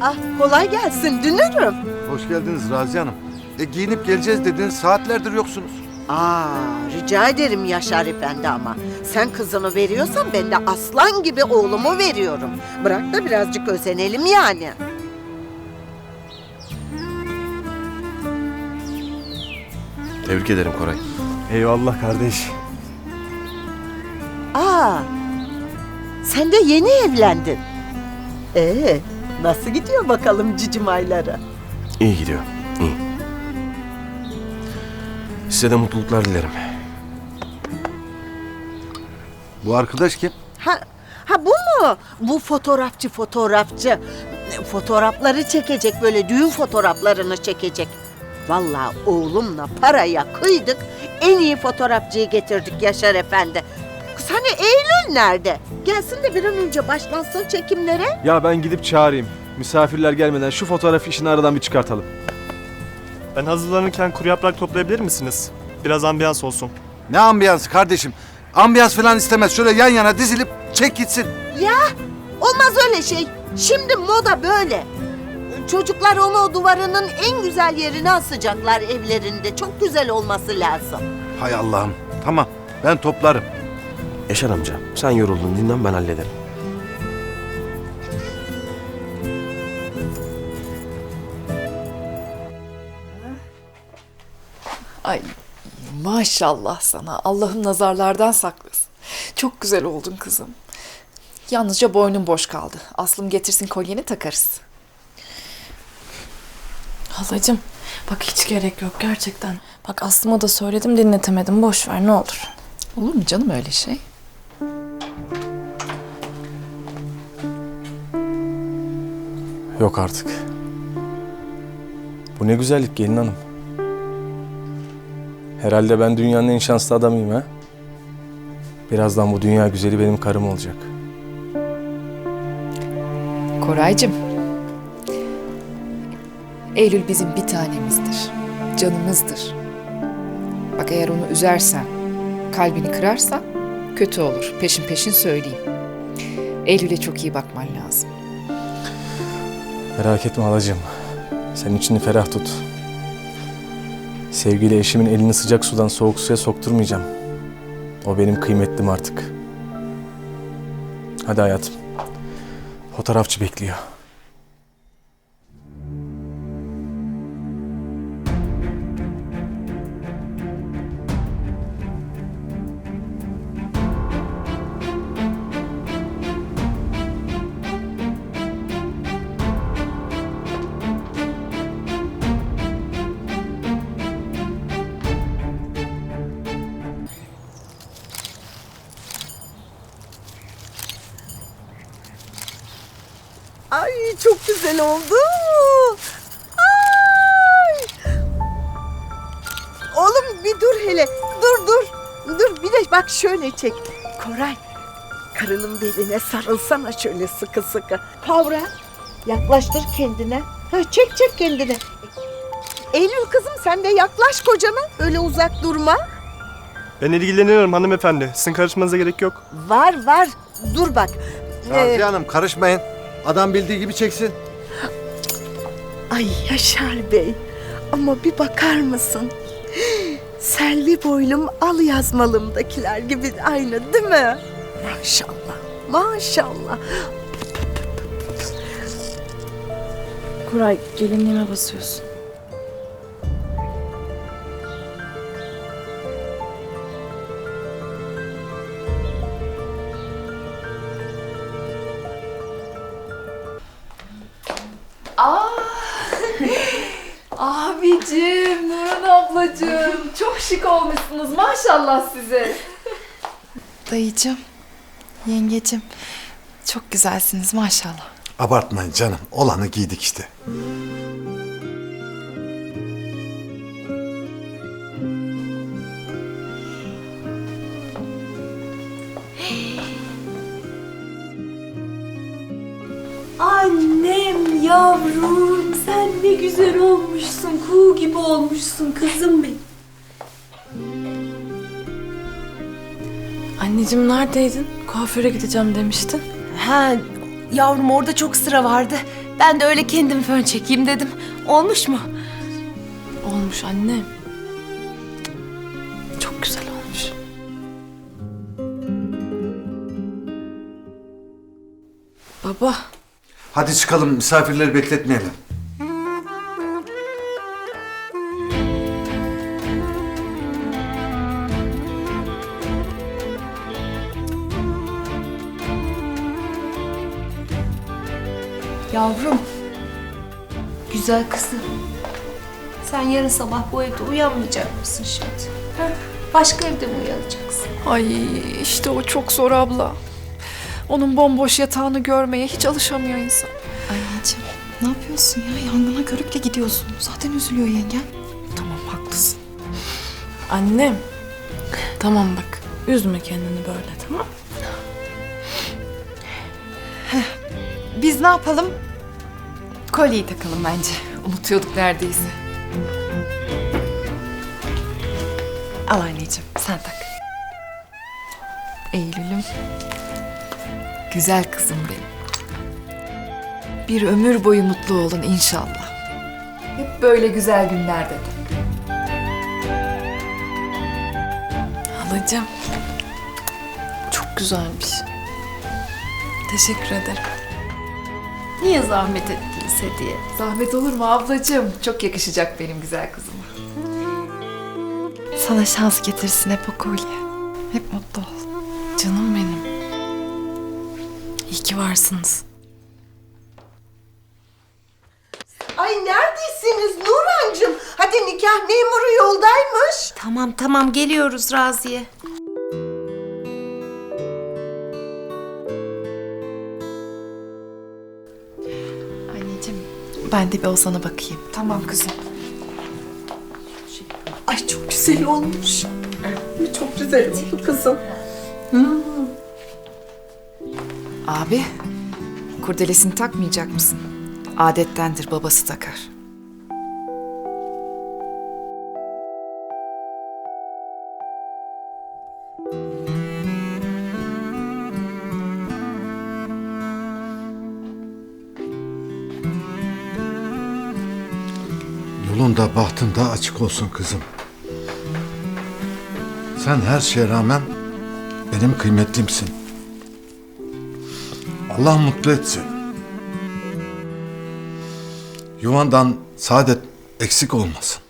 Ah kolay gelsin dünürüm. Hoş geldiniz Razi Hanım. E giyinip geleceğiz dediniz saatlerdir yoksunuz. Aa rica ederim Yaşar Efendi ama. Sen kızını veriyorsan ben de aslan gibi oğlumu veriyorum. Bırak da birazcık özenelim yani. Tebrik ederim Koray. Eyvallah kardeş. Aa sen de yeni evlendin. Ee nasıl gidiyor bakalım cicim ayları? İyi gidiyor. iyi. Size de mutluluklar dilerim. Bu arkadaş kim? Ha, ha bu mu? Bu fotoğrafçı fotoğrafçı. Fotoğrafları çekecek böyle düğün fotoğraflarını çekecek. Vallahi oğlumla paraya kıydık. En iyi fotoğrafçıyı getirdik Yaşar Efendi. Kız hani Eylül nerede? Gelsin de bir an önce başlansın çekimlere. Ya ben gidip çağırayım. Misafirler gelmeden şu fotoğraf işini aradan bir çıkartalım. Ben hazırlanırken kuru yaprak toplayabilir misiniz? Biraz ambiyans olsun. Ne ambiyansı kardeşim? Ambiyans falan istemez. Şöyle yan yana dizilip çek gitsin. Ya olmaz öyle şey. Şimdi moda böyle. Çocuklar onu o duvarının en güzel yerine asacaklar evlerinde. Çok güzel olması lazım. Hay Allah'ım. Tamam ben toplarım. Yaşar amca sen yoruldun dinlen ben hallederim. Ay maşallah sana. Allah'ım nazarlardan saklasın. Çok güzel oldun kızım. Yalnızca boynun boş kaldı. Aslım getirsin kolyeni takarız. Halacığım bak hiç gerek yok gerçekten. Bak Aslıma da söyledim dinletemedim boş ver ne olur. Olur mu canım öyle şey? Yok artık. Bu ne güzellik gelin hanım. Herhalde ben dünyanın en şanslı adamıyım ha. Birazdan bu dünya güzeli benim karım olacak. Koraycığım. Eylül bizim bir tanemizdir. Canımızdır. Bak eğer onu üzersen, kalbini kırarsan kötü olur. Peşin peşin söyleyeyim. Eylül'e çok iyi bakman lazım. Merak etme halacığım. Sen içini ferah tut. Sevgili eşimin elini sıcak sudan soğuk suya sokturmayacağım. O benim kıymetlim artık. Hadi hayatım. Fotoğrafçı bekliyor. Ay çok güzel oldu. Ay. Oğlum bir dur hele. Dur dur. Dur bir de bak şöyle çek. Koray. Karının beline sarılsana şöyle sıkı sıkı. Kavra. Yaklaştır kendine. Ha, çek çek kendine. Eylül kızım sen de yaklaş kocana. Öyle uzak durma. Ben ilgileniyorum hanımefendi. Sizin karışmanıza gerek yok. Var var. Dur bak. Ee, Hanım karışmayın. Adam bildiği gibi çeksin. Ay Yaşar Bey ama bir bakar mısın? Selvi boylum al yazmalımdakiler gibi aynı değil mi? Maşallah maşallah. Koray gelinliğime basıyorsun. Abicim, Nurhan ablacığım. Çok şık olmuşsunuz. Maşallah size. Dayıcım, yengecim çok güzelsiniz maşallah. Abartmayın canım. Olanı giydik işte. Ne güzel olmuşsun kuğu gibi olmuşsun kızım benim. Anneciğim neredeydin? Kuaföre gideceğim demiştin. Ha yavrum orada çok sıra vardı. Ben de öyle kendim fön çekeyim dedim. Olmuş mu? Olmuş anne. Çok güzel olmuş. Baba, Hadi çıkalım misafirleri bekletmeyelim. Yavrum. Güzel kızım. Sen yarın sabah bu evde uyanmayacak mısın şimdi? Ha? Başka evde mi uyanacaksın? Ay işte o çok zor abla. Onun bomboş yatağını görmeye hiç alışamıyor insan. Anneciğim ne yapıyorsun ya? Yangına körükle gidiyorsun. Zaten üzülüyor yengen. Tamam haklısın. annem. Tamam bak, üzme kendini böyle tamam Biz ne yapalım? Kolyeyi takalım bence. Unutuyorduk neredeyse. Al anneciğim sen tak. Eylül'üm. Güzel kızım benim. Bir ömür boyu mutlu olun inşallah. Hep böyle güzel günlerde de. Halacığım. Çok güzelmiş. Teşekkür ederim. Niye zahmet ettiyse diye. Zahmet olur mu ablacığım? Çok yakışacak benim güzel kızıma. Sana şans getirsin hep o kolye. Hep mutlu ol. Canım benim. İyi ki varsınız. Ay neredesiniz Nurhancığım? Hadi nikah memuru yoldaymış. Tamam tamam geliyoruz Raziye. Ben de bir Ozan'a bakayım. Tamam kızım. Ay çok güzel olmuş. Çok güzel oldu kızım. Abi, kurdelesini takmayacak mısın? Adettendir babası takar. Yolun da bahtın da açık olsun kızım. Sen her şeye rağmen benim kıymetlimsin. Allah mutlu etsin. Yuvandan saadet eksik olmasın.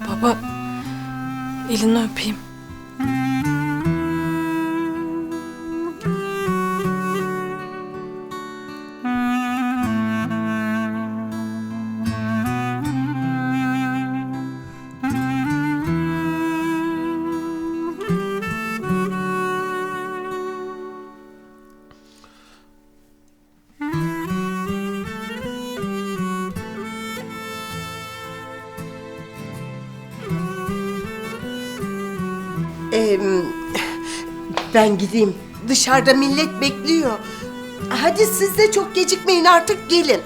Baba, elini öpeyim. Ee, ben gideyim. Dışarıda millet bekliyor. Hadi siz de çok gecikmeyin artık gelin.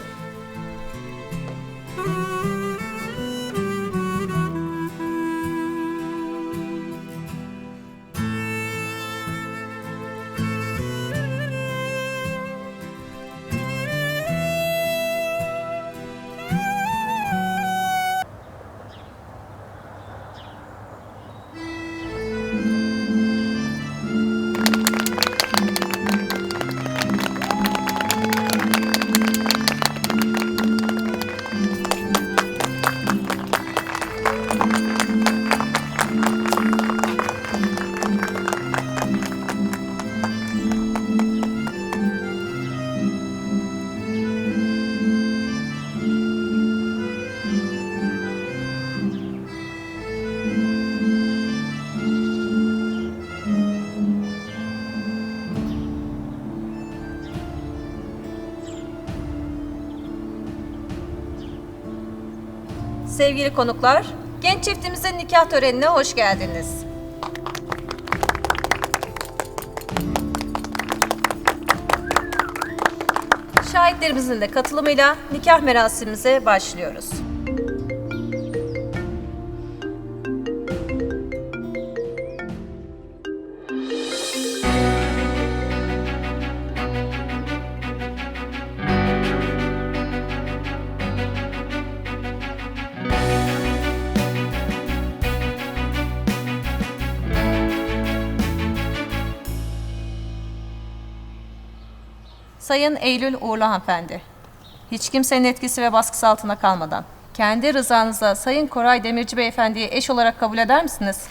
Sevgili konuklar, genç çiftimizin nikah törenine hoş geldiniz. Şahitlerimizin de katılımıyla nikah merasimimize başlıyoruz. Sayın Eylül Uğurlu Hanımefendi. Hiç kimsenin etkisi ve baskısı altında kalmadan kendi rızanızla Sayın Koray Demirci Beyefendi'yi eş olarak kabul eder misiniz?